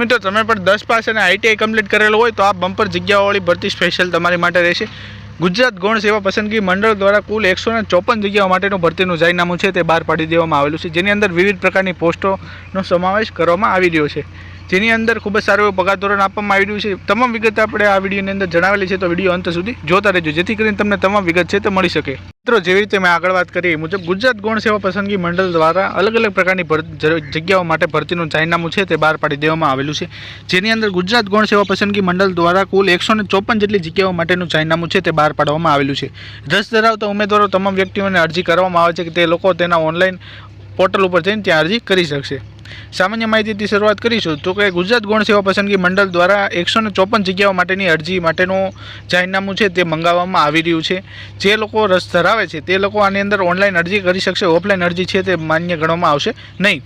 મિત્રો, તમે પણ દસ પાસ અને આઈટીઆઈ કમ્પ્લીટ કરેલો હોય તો આ બમ્પર જગ્યાઓવાળી ભરતી સ્પેશિયલ તમારી માટે રહેશે. ગુજરાત ગૌણ સેવા પસંદગી મંડળ દ્વારા કુલ એકસો ચોપન જગ્યાઓ માટેનું ભરતીનું જાહેરનામું છે તે બહાર પાડી દેવામાં આવેલું છે, જેની અંદર વિવિધ પ્રકારની પોસ્ટોનો સમાવેશ કરવામાં આવી રહ્યો છે. જેની અંદર ખૂબ જ સારું એવું પગાર ધોરણ આપવામાં આવી રહ્યું છે. તમામ વિગત આપણે આ વિડીયોની અંદર જણાવેલી છે, તો વીડિયો અંત સુધી જોતા રહેજો, જેથી કરીને તમને તમામ વિગત છે તે મળી શકે. મિત્રો, જેવી રીતે મેં આગળ વાત કરી મુજબ ગુજરાત ગૌણ સેવા પસંદગી મંડળ દ્વારા અલગ અલગ પ્રકારની જગ્યાઓ માટે ભરતીનું જાહેરનામું છે તે બહાર પાડી દેવામાં આવેલું છે. જેની અંદર ગુજરાત ગૌણ સેવા પસંદગી મંડળ દ્વારા કુલ એકસો ચોપન જેટલી જગ્યાઓ માટેનું જાહેરનામું છે તે બહાર પાડવામાં આવેલું છે. રસ ધરાવતા ઉમેદવારો તમામ વ્યક્તિઓને અરજી કરવામાં આવે છે કે તે લોકો તેના ઓનલાઈન પોર્ટલ ઉપર જઈને ત્યાં અરજી કરી શકશે. સામાન્ય માહિતીથી શરૂઆત કરીશું. તો કે ગુજરાત ગૌણ સેવા પસંદગી મંડળ દ્વારા એકસો ચોપન જગ્યાઓ માટેની અરજી માટેનું જાહેરનામું છે તે મંગાવવામાં આવી રહ્યું છે. જે લોકો રસ ધરાવે છે તે લોકો આની અંદર ઓનલાઈન અરજી કરી શકશે, ઓફલાઈન અરજી છે તે માન્ય ગણવામાં આવશે નહીં.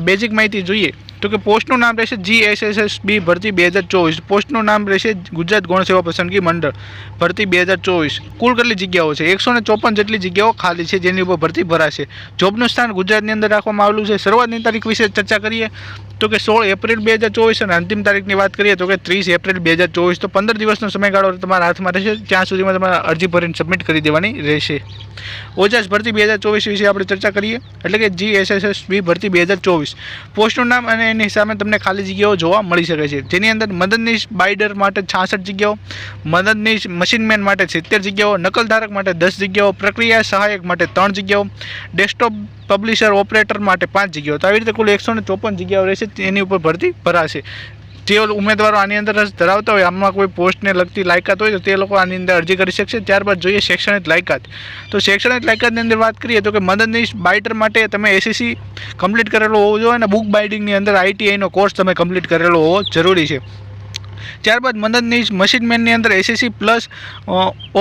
બેઝિક માહિતી જોઈએ. તો કે પોસ્ટનું નામ રહેશે G S S S B ભરતી બે હજાર ચોવીસ. પોસ્ટનું નામ રહેશે ગુજરાત ગૌણ સેવા પસંદગી મંડળ ભરતી બે હજાર ચોવીસ. કુલ કેટલી જગ્યાઓ છે? એકસો ને ચોપન જેટલી જગ્યાઓ ખાલી છે, જેની ઉપર ભરતી ભરાશે. જોબનું સ્થાન ગુજરાતની અંદર રાખવામાં આવેલું છે. શરૂઆતની તારીખ વિશે ચર્ચા કરીએ તો કે સોળ એપ્રિલ બે હજાર ચોવીસ અને અંતિમ તારીખની વાત કરીએ તો કે ત્રીસ એપ્રિલ બે હજાર ચોવીસ. તો પંદર દિવસનો સમયગાળો તમારા હાથમાં રહેશે. ત્યાં સુધીમાં તમારે અરજી ભરીને સબમિટ કરી દેવાની રહેશે. ઓજાસ ભરતી બે હજાર ચોવીસ વિશે આપણે ચર્ચા કરીએ. એટલે કે G S S S B ભરતી બે હજાર ચોવીસ. પોસ્ટનું નામ અને એની સામે તમને ખાલી જગ્યાઓ જોવા મળી શકે છે. જેની અંદર મદદનીશ બાઇડર માટે છાસઠ જગ્યાઓ, મદદનીશ મશીનમેન માટે સિત્તેર જગ્યાઓ, નકલધારક માટે દસ જગ્યાઓ, પ્રક્રિયા સહાયક માટે ત્રણ જગ્યાઓ ડેસ્કટોપ પબ્લિશર ઓપરેટર માટે પાંચ જગ્યાઓ. તો આવી રીતે કુલ એકસો ચોપન જગ્યાઓ રહેશે એની ઉપર ભરતી ભરાશે. જે ઉમેદવારો આની અંદર રસ ધરાવતા હોય, આમાં કોઈ પોસ્ટને લગતી લાયકાત હોય તો તે લોકો આની અંદર અરજી કરી શકશે. ત્યારબાદ જોઈએ શૈક્ષણિક લાયકાત. તો શૈક્ષણિક લાયકાતની અંદર વાત કરીએ તો કે મદદનીશ બાઇટર માટે તમે એસીસી કમ્પ્લીટ કરેલો હોવો જોઈએ અને બુક બાઇડિંગની અંદર આઈટીઆઈનો કોર્સ તમે કમ્પ્લીટ કરેલો હોવો જરૂરી છે. ત્યારબાદ મદદનીશ મશીનમેનની અંદર એસએસસી પ્લસ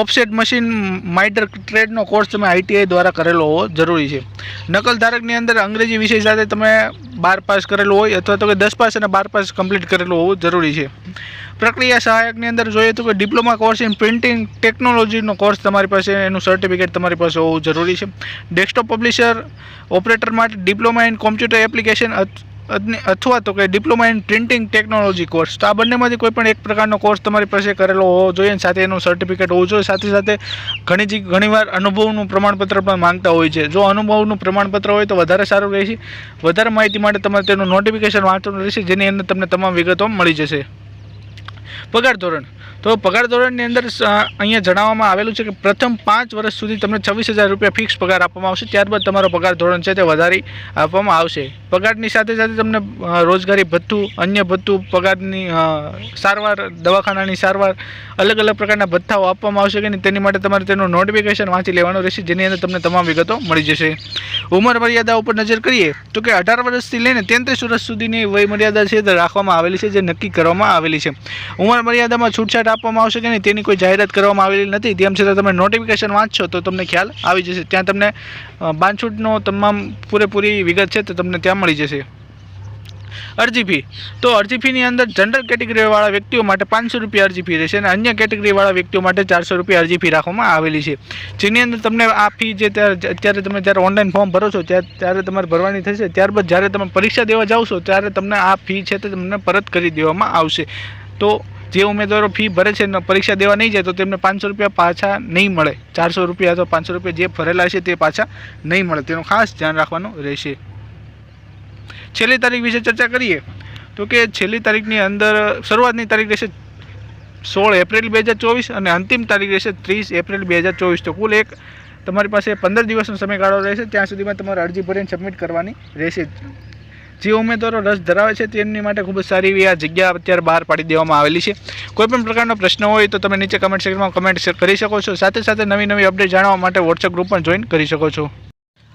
ઓફસેટ મશીન માઇટર ટ્રેડનો કોર્સ તમે આઈટીઆઈ દ્વારા કરેલો હોવો જરૂરી છે. નકલ ધારકની અંદર અંગ્રેજી વિષય સાથે તમે બાર પાસ કરેલું હોય અથવા તો કે દસ પાસ અને બાર પાસ કમ્પ્લીટ કરેલું હોવું જરૂરી છે. પ્રક્રિયા સહાયકની અંદર જોઈએ તો કે ડિપ્લોમા કોર્સ ઇન પ્રિન્ટિંગ ટેકનોલોજીનો કોર્સ તમારી પાસે, એનું સર્ટિફિકેટ તમારી પાસે હોવું જરૂરી છે. ડેસ્કટોપ પબ્લિશર ઓપરેટર માટે ડિપ્લોમા ઇન કોમ્પ્યુટર એપ્લિકેશન અથવા તો કે diploma in printing technology course તો આ બંનેમાંથી કોઈ પણ એક પ્રકારનો કોર્સ તમારી પાસે કરેલો હોવો જોઈએ અને સાથે એનું સર્ટિફિકેટ હોવું જોઈએ. સાથે સાથે ઘણી જ ઘણીવાર અનુભવનું પ્રમાણપત્ર પણ માંગતા હોય છે. જો અનુભવનું પ્રમાણપત્ર હોય તો વધારે સારું રહેશે. વધારે માહિતી માટે તમારે તેનું નોટિફિકેશન વાંચવાનું રહેશે, જેની અંદર તમને તમામ વિગતો મળી જશે. પગાર ધોરણ. તો પગાર ધોરણની અંદર અહીંયા જણાવવામાં આવેલું છે કે પ્રથમ પાંચ વર્ષ સુધી તમને છવ્વીસ હજાર રૂપિયા ફિક્સ પગાર આપવામાં આવશે. ત્યારબાદ તમારો પગાર ધોરણ છે તે વધારી આપવામાં આવશે. પગારની સાથે સાથે તમને રોજગારી ભથ્થું, અન્ય ભથ્થું, પગારની સારવાર, દવાખાનાની સારવાર અલગ અલગ પ્રકારના ભથ્થાઓ આપવામાં આવશે કે નહીં? તેની માટે તમારે તેનું નોટિફિકેશન વાંચી લેવાનું રહેશે, જેની અંદર તમને તમામ વિગતો મળી જશે. ઉંમર મર્યાદા ઉપર નજર કરીએ તો કે અઢાર વર્ષથી લઈને તેત્રીસ વર્ષ સુધીની વયમર્યાદા છે તે રાખવામાં આવેલી છે, જે નક્કી કરવામાં આવેલી છે. ઉંમર મર્યાદામાં છૂટછાટ આપવામાં આવશે કે નહીં તેની કોઈ જાહેરાત કરવામાં આવેલી નથી. તેમ છતાં તમે નોટિફિકેશન વાંચશો તો તમને ખ્યાલ આવી જશે. ત્યાં તમને બાંધછૂટનો તમામ પૂરેપૂરી વિગત છે તે તમને ત્યાં મળી જશે. અરજી ફી. તો અરજી ફીની અંદર જનરલ કેટેગરીવાળા વ્યક્તિઓ માટે પાંચસો રૂપિયા અરજી ફી રહેશે અને અન્ય કેટેગરીવાળા વ્યક્તિઓ માટે ચારસો રૂપિયા અરજી ફી રાખવામાં આવેલી છે. જેની અંદર તમને આ ફી જે ત્યારે અત્યારે તમે જ્યારે ઓનલાઈન ફોર્મ ભરો છો ત્યારે તમારે ભરવાની થશે. ત્યારબાદ જ્યારે તમે પરીક્ષા દેવા જાઓ છો, ત્યારે તમને આ ફી છે તે તમને પરત કરી દેવામાં આવશે. તો જે ઉમેદવારો ફી ભરે છે પરીક્ષા દેવા નહીં જાય, તો તેમને પાંચસો રૂપિયા પાછા નહીં મળે. ચારસો રૂપિયા અથવા પાંચસો રૂપિયા જે ભરેલા છે તે પાછા નહીં મળે. તેનું ખાસ ધ્યાન રાખવાનું રહેશે. છેલ્લી તારીખ વિશે ચર્ચા કરીએ, તો કે છેલ્લી તારીખની અંદર શરૂઆતની તારીખ રહેશે સોળ એપ્રિલ બે હજાર ચોવીસ અને અંતિમ તારીખ રહેશે ત્રીસ એપ્રિલ બે હજાર ચોવીસ. તો કુલ એક તમારી પાસે પંદર દિવસનો સમયગાળો રહેશે, ત્યાં સુધીમાં તમારે અરજી ભરીને સબમિટ કરવાની રહેશે. જે ઉમેદવારો રસ ધરાવે છે તેમની માટે ખૂબ જ સારી એવી આ જગ્યા અત્યારે બહાર પાડી દેવામાં આવેલી છે. કોઈપણ પ્રકારનો પ્રશ્ન હોય તો તમે નીચે કમેન્ટ સેક્શનમાં કમેન્ટ કરી શકો છો. સાથે સાથે નવી નવી અપડેટ જાણવા માટે વોટ્સએપ ગ્રુપ પણ જોઈન કરી શકો છો.